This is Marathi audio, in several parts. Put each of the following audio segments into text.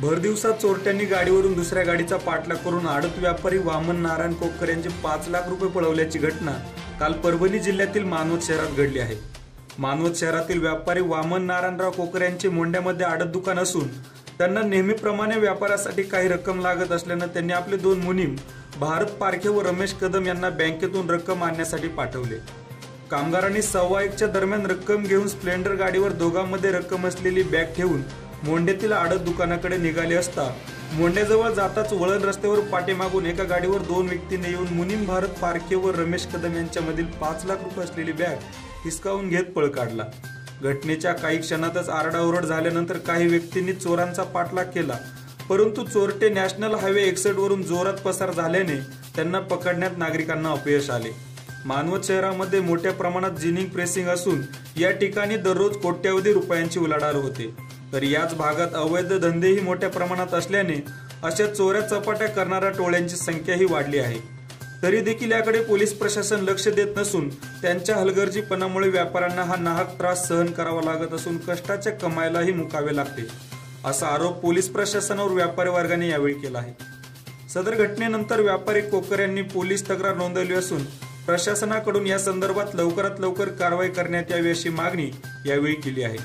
भरदिवसात चोरट्यांनी गाडीवरून दुसऱ्या गाडीचा पाठलाग करून आडत व्यापारी वामन नारायण कोकर यांचे पाच लाख रुपये पळवल्याची घटना काल परभणी जिल्ह्यातील मानवत शहरात घडली आहे. मानवत शहरातील व्यापारी वामन नारायणराव कोकर यांचे मोंड्यामध्ये आडत दुकान असून त्यांना नेहमीप्रमाणे व्यापारासाठी काही रक्कम लागत असल्यानं त्यांनी आपले दोन मुनीम भारत पारखे व रमेश कदम यांना बँकेतून रक्कम आणण्यासाठी पाठवले. कामगारांनी सव्वा एकच्या दरम्यान रक्कम घेऊन स्प्लेंडर गाडीवर दोघांमध्ये रक्कम असलेली बॅग ठेवून मोंड्यातील आडत दुकानाकडे निघाले असता मोंड्याजवळ जाताच वळण रस्त्यावर पाठीमागून एका गाडीवर दोन व्यक्तीने येऊन मुनीम भारत पारखे व रमेश कदम यांच्यामधील पाच लाख रुपये असलेली बॅग हिसकावून घेत पळ काढला. घटनेच्या काही क्षणातच आरडाओरड झाल्यानंतर काही व्यक्तींनी चोरांचा पाठलाग केला. परंतु चोरटे नॅशनल हायवे एकसठ वरून जोरात पसार झाल्याने त्यांना पकडण्यात नागरिकांना अपयश आले. मानवत शहरामध्ये मोठ्या प्रमाणात जिनिंग प्रेसिंग असून या ठिकाणी दररोज कोट्यवधी रुपयांची उलाढाल होते. तर याच भागात अवैध धंदेही मोठ्या प्रमाणात असल्याने अशा चोऱ्या चपाट्या करणाऱ्या टोळ्यांची संख्याही वाढली आहे. तरी देखील याकडे पोलीस प्रशासन लक्ष देत नसून त्यांच्या हलगर्जीपणामुळे व्यापाऱ्यांना हा नाहक त्रास सहन करावा लागत असून कष्टाच्या कमाईलाही मुकावे लागते असा आरोप पोलीस प्रशासनावर व्यापारी वर्गाने यावेळी केला आहे. सदर घटनेनंतर व्यापारी कोकर यांनी पोलीस तक्रार नोंदवली असून प्रशासनाकडून या संदर्भात लवकरात लवकर कारवाई करण्यात यावी अशी मागणी यावेळी केली आहे.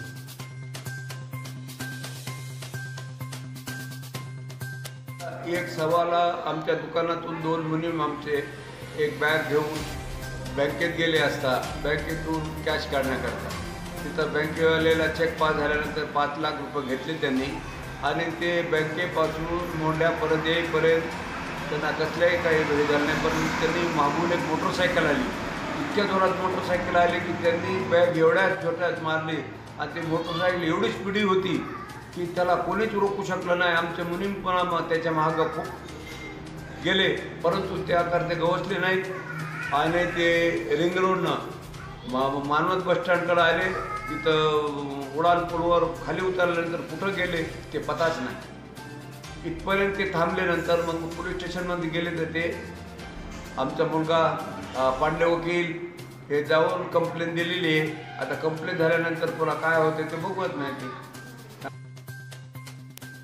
एक सवाला आमच्या दुकानातून दोन मुनीम आमचे एक बॅग घेऊन बँकेत गेले असता बँकेतून कॅश काढण्याकरता. तिथं बँकेवाल्याला चेक पास झाल्यानंतर पाच लाख रुपये घेतले त्यांनी. आणि ते बँकेपासून मोंड्यापर्यंत येईपर्यंत त्यांना कसल्याही काही घरी झालं नाही पण त्यांनी मागून एक मोटरसायकल आली. इतक्या जोरात मोटरसायकल आली की त्यांनी बॅग एवढ्याच छोट्याच मारली आणि ती मोटरसायकल एवढी स्पीडी होती की त्याला कोणीच रोखू शकलं नाही. आमचे मुनीम पण त्याच्या मागं खूप गेले. परंतु त्याकर ते गवसले नाहीत. आणि ते रिंग रोडनं मा मानवत बस स्टँडकडे आले. तिथं उडानपूरवर खाली उतरल्यानंतर कुठं गेले ते पताच नाही. इथपर्यंत ते थांबल्यानंतर मग पोलीस स्टेशनमध्ये गेले तर ते आमचा मुलगा पांडे वकील हे जाऊन कंप्लेंट दिलेली आहे. आता कंप्लेंट झाल्यानंतर पुन्हा काय होते ते बघवत नाही ते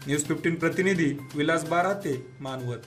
न्यूज फिफ्टीन प्रतिनिधी विलास बाराते मानवत.